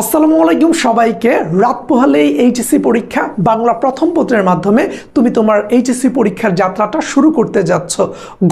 আসসালামু আলাইকুম সবাইকে। রাত পোহালেই এইচএসসি পরীক্ষা বাংলা প্রথম পত্রের মাধ্যমে তুমি তোমার এইচএসসি পরীক্ষার যাত্রাটা শুরু করতে যাচ্ছ।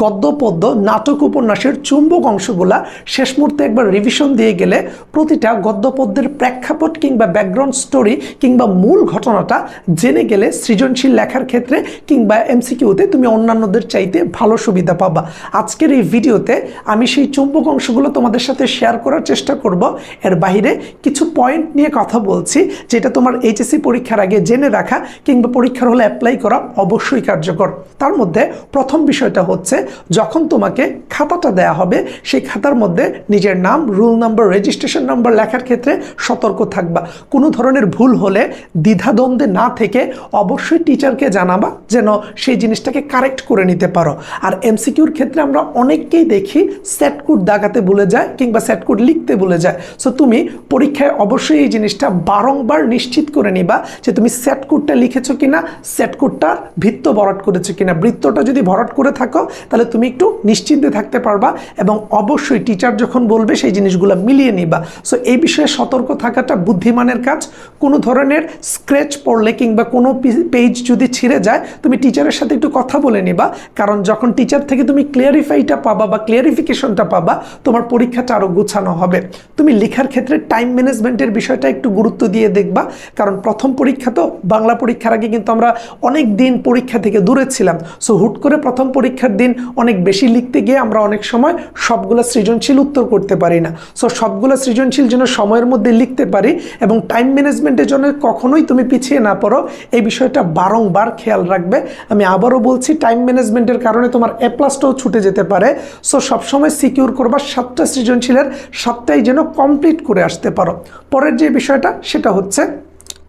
গদ্য, পদ্য, নাটক, উপন্যাসের চুম্বক অংশগুলা শেষ মুহূর্তে একবার রিভিশন দিয়ে গেলে প্রতিটা গদ্য, পদ্যের প্রেক্ষাপট কিংবা ব্যাকগ্রাউন্ড স্টোরি কিংবা মূল ঘটনাটা জেনে গেলে সৃজনশীল লেখার ক্ষেত্রে কিংবা এমসিকিউতে তুমি অন্যান্যদের চাইতে ভালো সুবিধা পাবা। আজকের এই ভিডিওতে আমি সেই চুম্বক অংশগুলো তোমাদের সাথে শেয়ার করার চেষ্টা করব। এর বাইরে কিছু পয়েন্ট নিয়ে কথা বলছি, যেটা তোমার এইচএসসি পরীক্ষার আগে জেনে রাখা কিংবা পরীক্ষার হলে অ্যাপ্লাই করা অবশ্যই কার্যকর। তার মধ্যে প্রথম বিষয়টা হচ্ছে, যখন তোমাকে খাতাটা দেয়া হবে, সেই খাতার মধ্যে নিজের নাম রুল নাম্বার রেজিস্ট্রেশন নাম্বার লেখার ক্ষেত্রে সতর্ক থাকবা। কোনো ধরনের ভুল হলে দ্বিধাদ্বন্দ্বে না থেকে অবশ্যই টিচারকে জানাবা, যেন সেই জিনিসটাকে কারেক্ট করে নিতে পারো। আর এমসিকিউর ক্ষেত্রে আমরা অনেককেই দেখি সেট কোড দাগাতে ভুলে যায় কিংবা সেট কোড লিখতে ভুলে যায়। সো তুমি পরীক্ষায় অবশ্যই এই জিনিসটা বারংবার নিশ্চিত করে নিবা যে তুমি সেট কোডটা লিখেছো কিনা সেট কোডটার ভিত্ত ভরাট করেছ কিনা। বৃত্তটা যদি ভরাট করে থাকো, তাহলে তুমি একটু নিশ্চিন্তে থাকতে পারবা এবং অবশ্যই টিচার যখন বলবে, সেই জিনিসগুলো মিলিয়ে নিবা। সো এই বিষয়ে সতর্ক থাকাটা বুদ্ধিমানের কাজ। কোনো ধরনের স্ক্র্যাচ পড়লে কিংবা কোনো পেজ যদি ছিঁড়ে যায়, তুমি টিচারের সাথে একটু কথা বলে নিবা। কারণ যখন টিচার থেকে তুমি ক্লিয়ারিফাইটা পাবা বা ক্লিয়ারিফিকেশনটা পাবা, তোমার পরীক্ষাটা আরও গুছানো হবে। তুমি লেখার ক্ষেত্রে টাইম ম্যানেজমেন্টের বিষয়টা একটু গুরুত্ব দিয়ে দেখবা। কারণ প্রথম পরীক্ষা তো বাংলা পরীক্ষার আগে কিন্তু আমরা অনেক দিন পরীক্ষা থেকে দূরে ছিলাম। সো হুট করে প্রথম পরীক্ষার দিন অনেক বেশি লিখতে গিয়ে আমরা অনেক সময় সবগুলো সৃজনশীল উত্তর করতে পারি না। সো সবগুলো সৃজনশীল যেন সময়ের মধ্যে লিখতে পারি এবং টাইম ম্যানেজমেন্টের জন্য কখনোই তুমি পিছিয়ে না পড়ো। এই বিষয়টা বারংবার খেয়াল রাখবে। আমি আবারও বলছি টাইম ম্যানেজমেন্টের কারণে তোমার এ প্লাসটাও ছুটে যেতে পারে। সো সবসময় সিকিউর করবা সাতটা সৃজনশীলের সাতটাই যেন কমপ্লিট করে আসতে পারো। পরের যে বিষয়টা সেটা হচ্ছে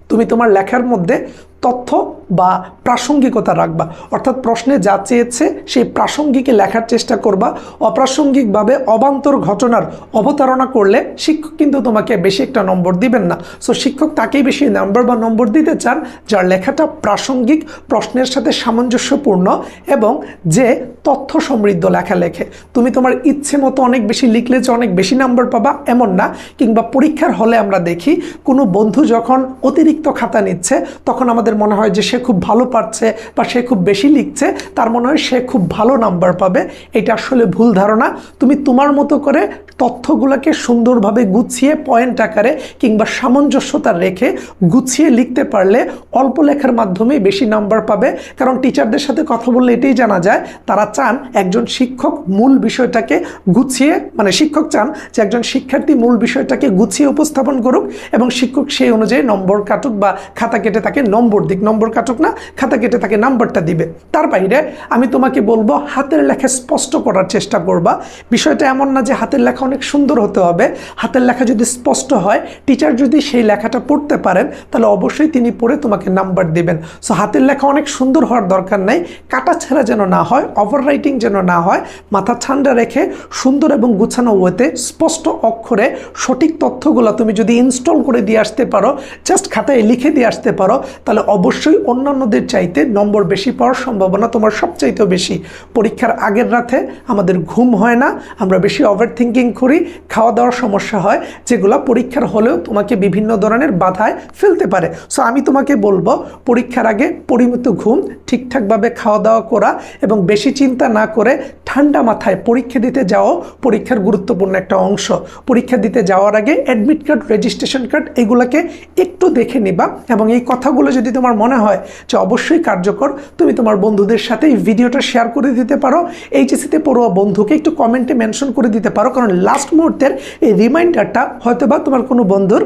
তুমি তোমার লেখার মধ্যে তথ্য বা প্রাসঙ্গিকতা রাখবা। অর্থাৎ প্রশ্নে যা চেয়েছে সেই প্রাসঙ্গিকে লেখার চেষ্টা করবা। অপ্রাসঙ্গিকভাবে অবান্তর ঘটনার অবতারণা করলে শিক্ষক কিন্তু তোমাকে বেশি একটা নম্বর দিবেন না। সো শিক্ষক তাকেই বেশি নাম্বার বা নম্বর দিতে চান, যার লেখাটা প্রাসঙ্গিক, প্রশ্নের সাথে সামঞ্জস্যপূর্ণ এবং যে তথ্য সমৃদ্ধ লেখা লেখে। তুমি তোমার ইচ্ছে মতো অনেক বেশি লিখলে যে অনেক বেশি নাম্বার পাবা, এমন না। কিংবা পরীক্ষার হলে আমরা দেখি, কোনো বন্ধু যখন অতিরিক্ত খাতা নিচ্ছে, তখন আমাদের মনে হয় যে সে খুব ভালো পারছে বা সে খুব বেশি লিখছে, তার মনে হয় সে খুব ভালো নাম্বার পাবে। এটা আসলে ভুল ধারণা। তুমি তোমার মতো করে তথ্যগুলোকে সুন্দরভাবে গুছিয়ে পয়েন্ট আকারে কিংবা সামঞ্জস্যতা রেখে গুছিয়ে লিখতে পারলে অল্প লেখার মাধ্যমেই বেশি নাম্বার পাবে। কারণ টিচারদের সাথে কথা বললে এটাই জানা যায়, তারা চান একজন শিক্ষক মূল বিষয়টাকে গুছিয়ে মানে শিক্ষক চান যে একজন শিক্ষার্থী মূল বিষয়টাকে গুছিয়ে উপস্থাপন করুক এবং শিক্ষক সেই অনুযায়ী নম্বর কাটুক বা খাতা কেটে তাকে নম্বর দিক নম্বর কাটুক না, খাতা কেটে তাকে নাম্বারটা দিবে। তার বাইরে আমি তোমাকে বলব, হাতের লেখা স্পষ্ট করার চেষ্টা করবা। বিষয়টা এমন না যে হাতের লেখা অনেক সুন্দর হতে হবে। হাতের লেখা যদি স্পষ্ট হয় টিচার যদি সেই লেখাটা পড়তে পারেন, তাহলে অবশ্যই তিনি পড়ে তোমাকে নাম্বার দেবেন। সো হাতের লেখা অনেক সুন্দর হওয়ার দরকার নেই। কাটা ছেঁড়া যেন না হয় ওভার রাইটিং যেন না হয়, মাথা ঠান্ডা রেখে সুন্দর এবং গুছানো ওয়েতে স্পষ্ট অক্ষরে সঠিক তথ্যগুলো তুমি যদি ইনস্টল করে দিয়ে আসতে পারো জাস্ট খাতায় লিখে দিয়ে আসতে পারো, তাহলে অবশ্যই অন্যান্যদের চাইতে নম্বর বেশি পাওয়ার সম্ভাবনা তোমার সবচাইতেও বেশি। পরীক্ষার আগের রাতে আমাদের ঘুম হয় না, আমরা বেশি ওভার থিঙ্কিং করি খাওয়া দাওয়ার সমস্যা হয়, যেগুলো পরীক্ষার হলেও তোমাকে বিভিন্ন ধরনের বাধায় ফেলতে পারে। সো আমি তোমাকে বলব, পরীক্ষার আগে পরিমিত ঘুম, ঠিকঠাকভাবে খাওয়া দাওয়া করা এবং বেশি চিন্তা না করে ঠান্ডা মাথায় পরীক্ষা দিতে যাওয়া পরীক্ষার গুরুত্বপূর্ণ একটা অংশ। পরীক্ষা দিতে যাওয়ার আগে অ্যাডমিট কার্ড রেজিস্ট্রেশন কার্ড এগুলোকে একটু দেখে নিবা এবং এই কথাগুলো যদি তোমার মনে হয় যে অবশ্যই কার্যকর, তুমি তোমার বন্ধুদের সাথে এই ভিডিওটা শেয়ার করে দিতে পারো। এইচএসিতে পড়ুয়া বন্ধুকে একটু কমেন্টে মেনশন করে দিতে পারো। কারণ লাস্ট মুহূর্তের এই রিমাইন্ডারটা হয়তো বা তোমার কোনো বন্ধুর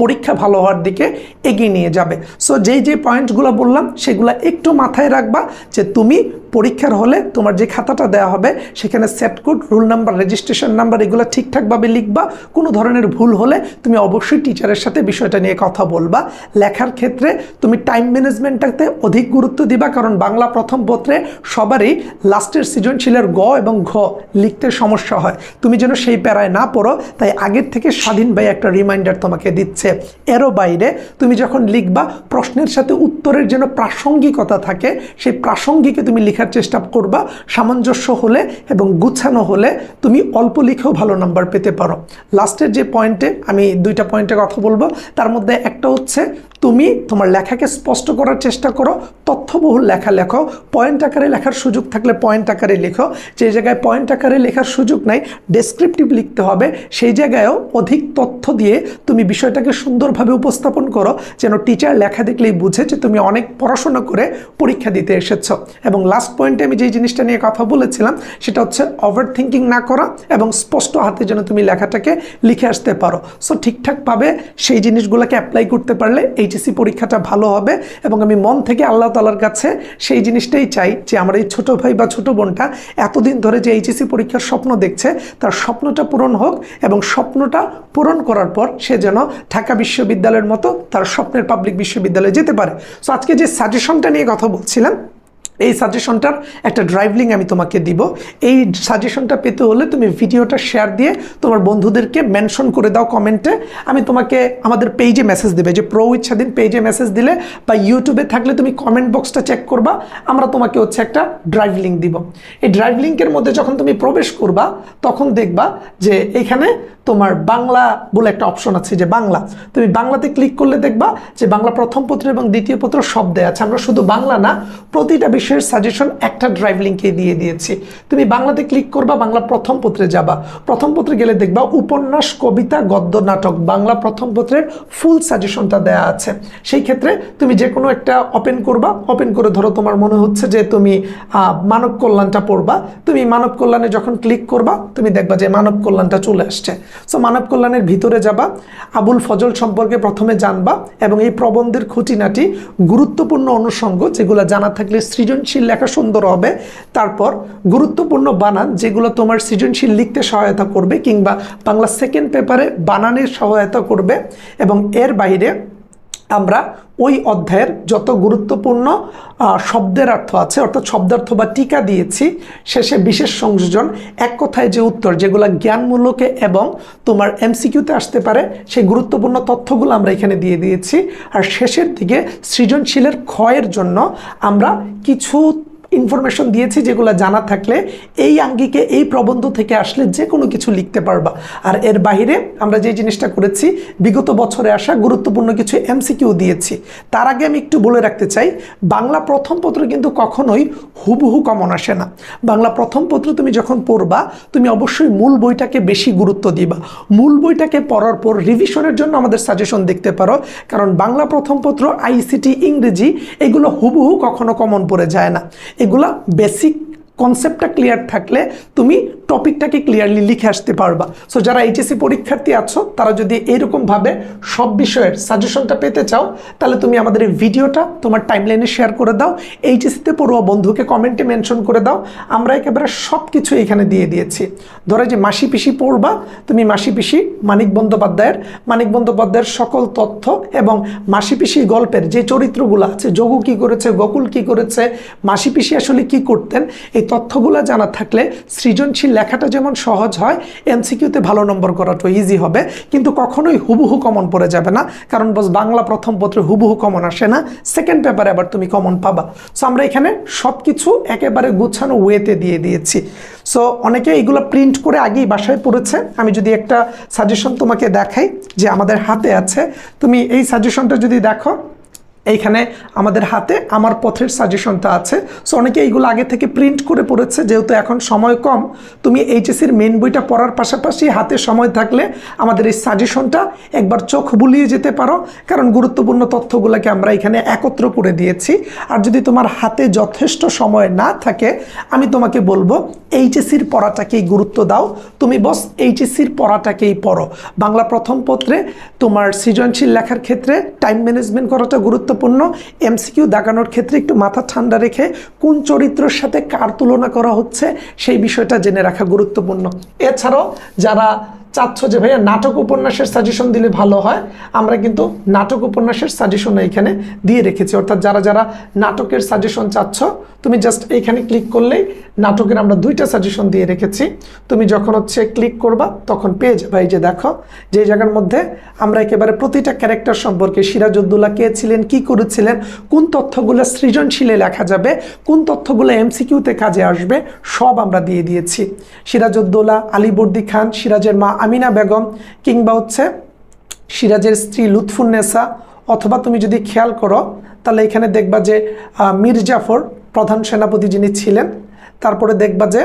পরীক্ষা ভালো হওয়ার দিকে এগিয়ে নিয়ে যাবে। সো যেই যে পয়েন্টগুলো বললাম, সেগুলো একটু মাথায় রাখবা যে তুমি পরীক্ষার হলে তোমার যে খাতাটা দেওয়া হবে, সেখানে set code roll number registration number এগুলো ঠিকঠাকভাবে লিখবা। কোনো ধরনের ভুল হলে তুমি অবশ্যই টিচারের সাথে বিষয়টা নিয়ে কথা বলবা। লেখার ক্ষেত্রে তুমি টাইম ম্যানেজমেন্টটাতে অধিক গুরুত্ব দিবা, কারণ বাংলা প্রথম পত্রে সবারই লাস্টের সৃজনশীলের গ এবং ঘ লিখতে সমস্যা হয়। তুমি যেন সেই প্যারায় না পড়ো, তাই আগের থেকে স্বাধীন ভাই একটা রিমাইন্ডার তোমাকে দিচ্ছে। এরও বাইরে তুমি যখন লিখবা, প্রশ্নের সাথে উত্তরের যেন প্রাসঙ্গিকতা থাকে, সেই প্রাসঙ্গিকে তুমি লিখে লেখার চেষ্টা করবা, সামঞ্জস্য হলে এবং গুছানো হলে তুমি অল্প লিখেও ভালো নাম্বার পেতে পারো। লাস্টের যে পয়েন্টে আমি দুইটা পয়েন্টে কথা বলব, তার মধ্যে একটা হচ্ছে তুমি তোমার লেখাকে স্পষ্ট করার চেষ্টা করো, তথ্যবহুল লেখা লেখো পয়েন্ট আকারে লেখার সুযোগ থাকলে পয়েন্ট আকারে লেখো, যে জায়গায় পয়েন্ট আকারে লেখার সুযোগ নাই ডেসক্রিপটিভ লিখতে হবে, সেই জায়গায়ও অধিক তথ্য দিয়ে তুমি বিষয়টাকে সুন্দরভাবে উপস্থাপন করো, যেন টিচার লেখা দেখলেই বুঝে যে তুমি অনেক পড়াশোনা করে পরীক্ষা দিতে এসেছ। এবং লাস্ট পয়েন্টে আমি যেই জিনিসটা নিয়ে কথা বলেছিলাম, সেটা হচ্ছে ওভার থিঙ্কিং না করা এবং স্পষ্ট হাতে যেন তুমি লেখাটাকে লিখে আসতে পারো। সো ঠিকঠাকভাবে সেই জিনিসগুলোকে অ্যাপ্লাই করতে পারলে এইচএসসি পরীক্ষাটা ভালো হবে এবং আমি মন থেকে আল্লাহ তালার কাছে সেই জিনিসটাই চাই যে আমার এই ছোটো ভাই বা ছোটো বোনটা এতদিন ধরে যে এইচএসি পরীক্ষার স্বপ্ন দেখছে, তার স্বপ্নটা পূরণ হোক এবং স্বপ্নটা পূরণ করার পর সে যেন ঢাকা বিশ্ববিদ্যালয়ের মতো তার স্বপ্নের পাবলিক বিশ্ববিদ্যালয়ে যেতে পারে। সো আজকে যে সাজেশনটা নিয়ে কথা বলছিলাম এই সাজেশনটার একটা ড্রাইভ লিঙ্ক আমি তোমাকে দিব। এই সাজেশনটা পেতে হলে তুমি ভিডিওটা শেয়ার দিয়ে তোমার বন্ধুদেরকে মেনশন করে দাও কমেন্টে আমি তোমাকে আমাদের পেজে মেসেজ দেবে। যে প্রো স্বাধীন পেজে মেসেজ দিলে বা ইউটিউবে থাকলে তুমি কমেন্ট বক্সটা চেক করবা। আমরা তোমাকে হচ্ছে একটা ড্রাইভ লিঙ্ক দিব। এই ড্রাইভ লিঙ্কের মধ্যে যখন তুমি প্রবেশ করবা, তখন দেখবা যে এখানে তোমার বাংলা বলে একটা অপশন আছে যে বাংলা। তুমি বাংলাতে ক্লিক করলে দেখবা যে বাংলা প্রথম পত্র এবং দ্বিতীয় পত্র সব দেয়া আছে। আমরা শুধু বাংলা না, প্রতিটা বিষয়ের সাজেশন একটা ড্রাইভ লিঙ্কে দিয়ে দিয়েছি। তুমি বাংলাতে ক্লিক করবা, বাংলা প্রথম পত্রে যাবা। প্রথম পত্রে গেলে দেখবা উপন্যাস, কবিতা, গদ্য, নাটক, বাংলা প্রথম পত্রের ফুল সাজেশনটা দেয়া আছে। সেই ক্ষেত্রে তুমি যে কোনো একটা ওপেন করবা। ওপেন করে ধরো তোমার মনে হচ্ছে যে তুমি মানব কল্যাণটা পড়বা। তুমি মানব কল্যাণে যখন ক্লিক করবা, তুমি দেখবা যে মানব কল্যাণটা চলে আসছে। সো মানব কল্যাণের ভিতরে যাবা, আবুল ফজল সম্পর্কে প্রথমে জানবা এবং এই প্রবন্ধের খুঁটিনাটি গুরুত্বপূর্ণ অনুষঙ্গ যেগুলো জানা থাকলে সৃজনশীল লেখা সুন্দর হবে। তারপর গুরুত্বপূর্ণ বানান, যেগুলো তোমার সৃজনশীল লিখতে সহায়তা করবে কিংবা বাংলা সেকেন্ড পেপারে বানানের সহায়তা করবে এবং এর বাইরে আমরা ওই অধ্যায়ের যত গুরুত্বপূর্ণ শব্দের অর্থ আছে, অর্থাৎ শব্দার্থ বা টিকা দিয়েছি, শেষে বিশেষ সংযোজন, এক কথায় যে উত্তর, যেগুলো জ্ঞানমূলকে এবং তোমার এমসিকিউতে আসতে পারে, সেই গুরুত্বপূর্ণ তথ্যগুলো আমরা এখানে দিয়ে দিয়েছি। আর শেষের দিকে সৃজনশীলের ক্ষয়ের জন্য আমরা কিছু ইনফরমেশন দিয়েছি যেগুলো জানা থাকলে এই আঙ্গিকে, এই প্রবন্ধ থেকে আসলে যে কোনো কিছু লিখতে পারবা। আর এর বাইরে আমরা যে জিনিসটা করেছি, বিগত বছরে আসা গুরুত্বপূর্ণ কিছু এমসিকিউ দিয়েছি। তার আগে আমি একটু বলে রাখতে চাই, বাংলা প্রথম পত্র কিন্তু কখনোই হুবহু কমন আসে না। বাংলা প্রথম পত্র তুমি যখন পড়বা, তুমি অবশ্যই মূল বইটাকে বেশি গুরুত্ব দিবা। মূল বইটাকে পড়ার পর রিভিশনের জন্য আমাদের সাজেশন দেখতে পারো। কারণ বাংলা প্রথম পত্র আইসিটি ইংরেজি, এগুলো হুবহু কখনো কমন পড়ে যায় না। এগুলা বেসিক কনসেপ্টটা ক্লিয়ার থাকলে তুমি টপিকটাকে ক্লিয়ারলি লিখে আসতে পারবা। সো যারা এইচএসসি পরীক্ষার্থী আছো, তারা যদি এইরকমভাবে সব বিষয়ের সাজেশনটা পেতে চাও, তাহলে তুমি আমাদের এই ভিডিওটা তোমার টাইমলাইনে শেয়ার করে দাও। এইচএসসিতে পড়ুয়া বন্ধুকে কমেন্টে মেনশন করে দাও। আমরা একেবারে সব কিছু এখানে দিয়ে দিয়েছি। ধরো যে মাসি পিসি পড়বা, তুমি মাসি পিসি মানিক বন্দ্যোপাধ্যায়ের মানিক বন্দ্যোপাধ্যায়ের সকল তথ্য এবং মাসি পিসি গল্পের যে চরিত্রগুলো আছে, যোগু কি করেছে, গোকুল কি করেছে, মাসি পিসি আসলে কি করতেন, এই তথ্যগুলো জানা থাকলে সৃজনশীল লেখাটা যেমন সহজ হয়, এমসিকিউতে ভালো নম্বর করাটা ইজি হবে। কিন্তু কখনোই হুবহু কমন পড়ে যাবে না, কারণ বস বাংলা প্রথম পত্রে হুবহু কমন আসে না সেকেন্ড পেপারে আবার তুমি কমন পাবা। সো আমরা এখানে সব কিছু একেবারে গুছানো ওয়েতে দিয়ে দিয়েছি। সো অনেকে এইগুলো প্রিন্ট করে আগেই বাসায় পড়েছে। আমি যদি একটা সাজেশন তোমাকে দেখাই যে আমাদের হাতে আছে, তুমি এই সাজেশনটা যদি দেখো এইখানে আমাদের হাতে আমার পথের সাজেশনটা আছে। সো অনেকে এইগুলো আগে থেকে প্রিন্ট করে পড়েছে, যেহেতু এখন সময় কম। তুমি এইচএসির মেন বইটা পড়ার পাশাপাশি হাতে সময় থাকলে আমাদের এই সাজেশনটা একবার চোখ বুলিয়ে যেতে পারো। কারণ গুরুত্বপূর্ণ তথ্যগুলোকে আমরা এখানে একত্র করে দিয়েছি। আর যদি তোমার হাতে যথেষ্ট সময় না থাকে, আমি তোমাকে বলব এইচএসির পড়াটাকেই গুরুত্ব দাও। তুমি বস এইচএসির পড়াটাকেই পড়ো। বাংলা প্রথম পত্রে তোমার সৃজনশীল লেখার ক্ষেত্রে টাইম ম্যানেজমেন্ট করাটা গুরুত্বপূর্ণ। এমসিকিউ দাগানোর ক্ষেত্রে একটু মাথা ঠান্ডা রেখে কোন চরিত্রের সাথে কার তুলনা করা হচ্ছে সেই বিষয়টা জেনে রাখা গুরুত্বপূর্ণ। এছাড়াও যারা চাচ্ছ যে, ভাইয়া, নাটক উপন্যাসের সাজেশন দিলে ভালো হয়। আমরা কিন্তু নাটক উপন্যাসের সাজেশন এখানে দিয়ে রেখেছি। অর্থাৎ যারা যারা নাটকের সাজেশন চাচ্ছ, তুমি জাস্ট এইখানে ক্লিক করলেই নাটকের আমরা দুইটা সাজেশন দিয়ে রেখেছি। তুমি যখন হচ্ছে ক্লিক করবা, তখন পেয়ে যাবে। এই যে দেখো, যে জায়গার মধ্যে আমরা একেবারে প্রতিটা ক্যারেক্টার সম্পর্কে সিরাজউদ্দৌলা কে ছিলেন, কি করেছিলেন, কোন তথ্যগুলো সৃজনশীলে লেখা যাবে, কোন তথ্যগুলো এমসিকিউতে কাজে আসবে, সব আমরা দিয়ে দিয়েছি। সিরাজউদ্দৌলা আলীবর্দী খান, সিরাজের মা আমিনা বেগম কিংবা হচ্ছে সিরাজের স্ত্রী লুৎফুন্নেসা অথবা তুমি যদি খেয়াল করো তাহলে এখানে দেখবা যে আহ, মীর জাফর প্রধান সেনাপতি যিনি ছিলেন তারপরে দেখবা যে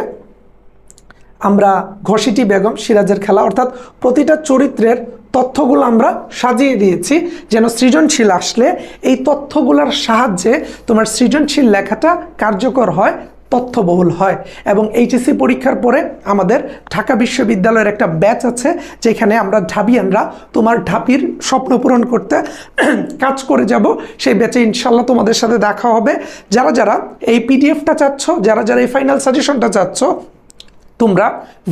আমরা ঘষিটি বেগম সিরাজের খেলা অর্থাৎ প্রতিটা চরিত্রের তথ্যগুলো আমরা সাজিয়ে দিয়েছি যেন সৃজনশীল আসলে এই তথ্যগুলোর সাহায্যে তোমার সৃজনশীল লেখাটা কার্যকর হয় তথ্যবহুল হয় এবং এইচএসসি পরীক্ষার পরে আমাদের ঢাকা বিশ্ববিদ্যালয়ের একটা ব্যাচ আছে যেখানে আমরা ঢাবিয়ানরা তোমার ঢাপির স্বপ্ন পূরণ করতে কাজ করে যাব। সেই ব্যাচে ইনশাল্লাহ তোমাদের সাথে দেখা হবে। যারা যারা এই পিডিএফটা চাচ্ছ, যারা যারা এই ফাইনাল সাজেশনটা চাচ্ছ তোমরা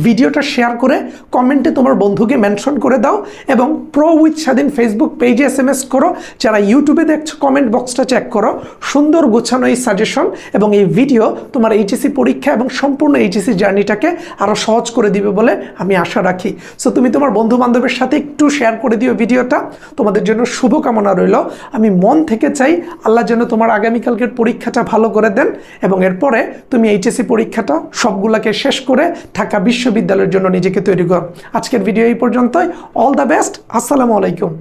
ভিডিওটা শেয়ার করে কমেন্টে তোমার বন্ধুকে মেনশন করে দাও এবং প্রো উইথ স্বাধীন ফেসবুক পেজে এস এম এস করো। যারা ইউটিউবে দেখছ কমেন্ট বক্সটা চেক করো। সুন্দর গোছানো এই সাজেশন এবং এই ভিডিও তোমার এইচএসসি পরীক্ষা এবং সম্পূর্ণ এইচএসসি জার্নিটাকে আরও সহজ করে দিবে বলে আমি আশা রাখি। সো তুমি তোমার বন্ধু বান্ধবের সাথে একটু শেয়ার করে দিও ভিডিওটা। তোমাদের জন্য শুভকামনা রইল। আমি মন থেকে চাই আল্লাহ যেন তোমার আগামীকালকের পরীক্ষাটা ভালো করে দেন এবং এরপরে তুমি এইচএসসি পরীক্ষাটা সবগুলাকে শেষ করে ঢাকা বিশ্ববিদ্যালয়ের জন্য নিজেকে তৈরি কর। আজকের ভিডিও এই পর্যন্তই। অল দ্য বেস্ট আসসালামু আলাইকুম।